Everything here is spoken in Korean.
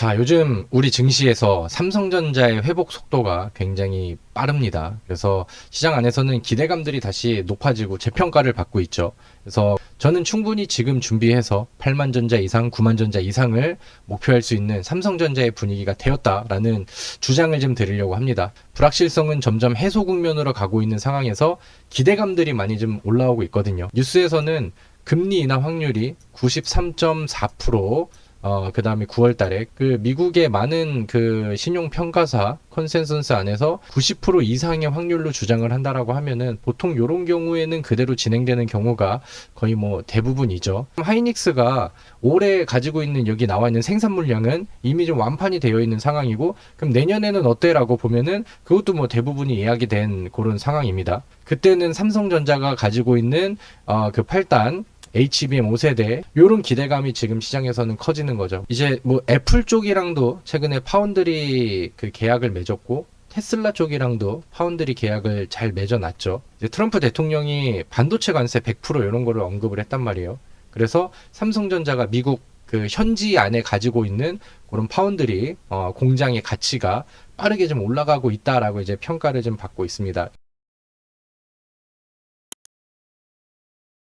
자, 요즘 우리 증시에서 삼성전자의 회복 속도가 굉장히 빠릅니다. 그래서 시장 안에서는 기대감들이 다시 높아지고 재평가를 받고 있죠. 그래서 저는 충분히 지금 준비해서 8만 전자 이상, 9만 전자 이상을 목표할 수 있는 삼성전자의 분위기가 되었다라는 주장을 좀 드리려고 합니다. 불확실성은 점점 해소 국면으로 가고 있는 상황에서 기대감들이 많이 좀 올라오고 있거든요. 뉴스에서는 금리 인하 확률이 93.4%, 어, 그 다음에 9월 달에 그 미국의 많은 그 신용 평가사 컨센서스 안에서 90% 이상의 확률로 주장을 한다라고 하면은 보통 요런 경우에는 그대로 진행되는 경우가 거의 뭐 대부분이죠. 하이닉스가 올해 가지고 있는 여기 나와 있는 생산 물량은 이미 좀 완판이 되어 있는 상황이고 그럼 내년에는 어때라고 보면은 그것도 뭐 대부분이 예약이 된 그런 상황입니다. 그때는 삼성전자가 가지고 있는 어, 그 8단 HBM 5세대 요런 기대감이 지금 시장에서는 커지는 거죠. 이제 뭐 애플 쪽이랑도 최근에 파운드리 그 계약을 맺었고 테슬라 쪽이랑도 파운드리 계약을 잘 맺어놨죠. 이제 트럼프 대통령이 반도체 관세 100% 이런 거를 언급을 했단 말이에요. 그래서 삼성전자가 미국 그 현지 안에 가지고 있는 그런 파운드리 어, 공장의 가치가 빠르게 좀 올라가고 있다라고 이제 평가를 좀 받고 있습니다.